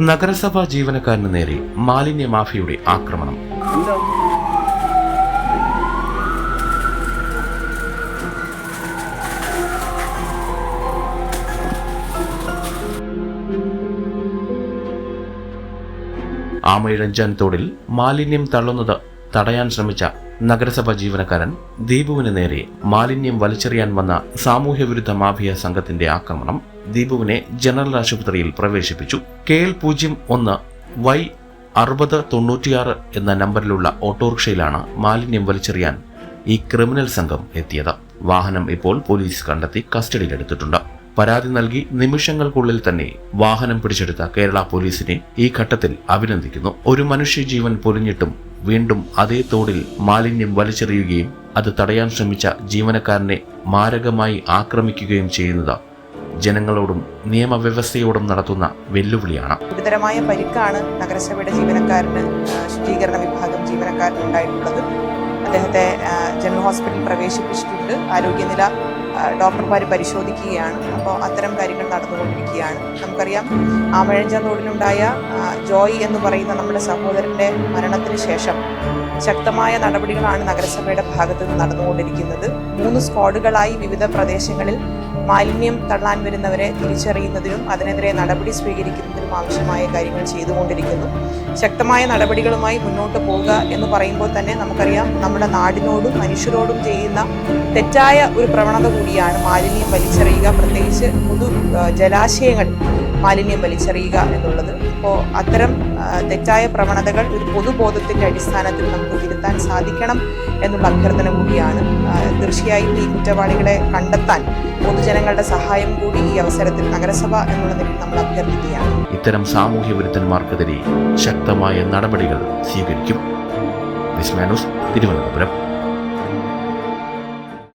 നഗരസഭാ ജീവനക്കാരന് നേരെ മാലിന്യ മാഫിയുടെ ആക്രമണം. ആമയിഴഞ്ചാൻ തോടിൽ മാലിന്യം തള്ളുന്നത് തടയാൻ ശ്രമിച്ച നഗരസഭാ ജീവനക്കാരൻ ദീപുവിന് നേരെ മാലിന്യം വലിച്ചെറിയാൻ വന്ന സാമൂഹ്യവിരുദ്ധ മാഫിയ സംഘത്തിന്റെ ആക്രമണം ദീപുവിനെ ജനറൽ ആശുപത്രിയിൽ പ്രവേശിപ്പിച്ചു. കെ എൽ പൂജ്യം ഒന്ന് വൈ അറുപത് തൊണ്ണൂറ്റിയാറ് എന്ന നമ്പറിലുള്ള ഓട്ടോറിക്ഷയിലാണ് മാലിന്യം വലിച്ചെറിയാൻ ഈ ക്രിമിനൽ സംഘം എത്തിയത്. വാഹനം ഇപ്പോൾ പോലീസ് കണ്ടെത്തി കസ്റ്റഡിയിലെടുത്തിട്ടുണ്ട്. പരാതി നൽകി നിമിഷങ്ങൾക്കുള്ളിൽ തന്നെ വാഹനം പിടിച്ചെടുത്ത കേരള പോലീസിനെ ഈ ഘട്ടത്തിൽ അഭിനന്ദിക്കുന്നു. ഒരു മനുഷ്യജീവൻ പൊലിഞ്ഞിട്ടും വീണ്ടും അതേ തോടിൽ മാലിന്യം വലിച്ചെറിയുകയും അത് തടയാൻ ശ്രമിച്ച ജീവനക്കാരനെ മാരകമായി ആക്രമിക്കുകയും ചെയ്യുന്നത് ജനങ്ങളോടും നിയമവ്യവസ്ഥയോടും നടത്തുന്ന വെല്ലുവിളിയാണ്. ഗുരുതരമായ പരിക്കാണ് നഗരസഭയുടെ ജീവനക്കാരന് ശുചീകരണ വിഭാഗം ജീവനക്കാരന് ഉണ്ടായിട്ടുള്ളത്. അദ്ദേഹത്തെ ജനറൽ ഹോസ്പിറ്റലിൽ പ്രവേശിപ്പിച്ചിട്ടുണ്ട്. ആരോഗ്യനില ഡോക്ടർമാർ പരിശോധിക്കുകയാണ്. അപ്പോൾ അത്തരം കാര്യങ്ങൾ നടന്നുകൊണ്ടിരിക്കുകയാണ്. നമുക്കറിയാം ആ തോടിലുണ്ടായ ആ, ജോയ് എന്ന് പറയുന്ന നമ്മുടെ സഹോദരന്റെ മരണത്തിന് ശേഷം ശക്തമായ നടപടികളാണ് നഗരസഭയുടെ ഭാഗത്ത് നിന്ന് നടന്നുകൊണ്ടിരിക്കുന്നത്. മൂന്ന് സ്ക്വാഡുകളായി വിവിധ പ്രദേശങ്ങളിൽ മാലിന്യം തള്ളാൻ വരുന്നവരെ തിരിച്ചറിയുന്നതിനും അതിനെതിരെ നടപടി സ്വീകരിക്കുന്നതിനും ആവശ്യമായ കാര്യങ്ങൾ ചെയ്തുകൊണ്ടിരിക്കുന്നു. ശക്തമായ നടപടികളുമായി മുന്നോട്ട് പോവുക എന്ന് പറയുമ്പോൾ തന്നെ നമുക്കറിയാം നമ്മുടെ നാടിനോടും മനുഷ്യരോടും ചെയ്യുന്ന തെറ്റായ ഒരു പ്രവണത കൂടിയാണ് മാലിന്യം വലിച്ചെറിയുക. പ്രത്യേകിച്ച് പൊതു ജലാശയങ്ങൾ മാലിന്യം വലിച്ചെറിയുക എന്നുള്ളത്. അപ്പോൾ അത്തരം തെറ്റായ പ്രവണതകൾ ഒരു പൊതുബോധത്തിന്റെ അടിസ്ഥാനത്തിൽ നമുക്ക് തിരുത്താൻ സാധിക്കണം എന്നുള്ള അഭ്യർത്ഥന കൂടിയാണ്. തീർച്ചയായും ഈ കുറ്റവാളികളെ കണ്ടെത്താൻ പൊതുജനങ്ങളുടെ സഹായം കൂടി ഈ അവസരത്തിൽ നഗരസഭ എന്നുള്ള നിലയിൽ നമ്മൾ അഭ്യർത്ഥിക്കുകയാണ്. ഇത്തരം സാമൂഹ്യ വിരുദ്ധന്മാർക്കെതിരെ ശക്തമായ നടപടികൾ സ്വീകരിക്കും. തിരുവനന്തപുരം.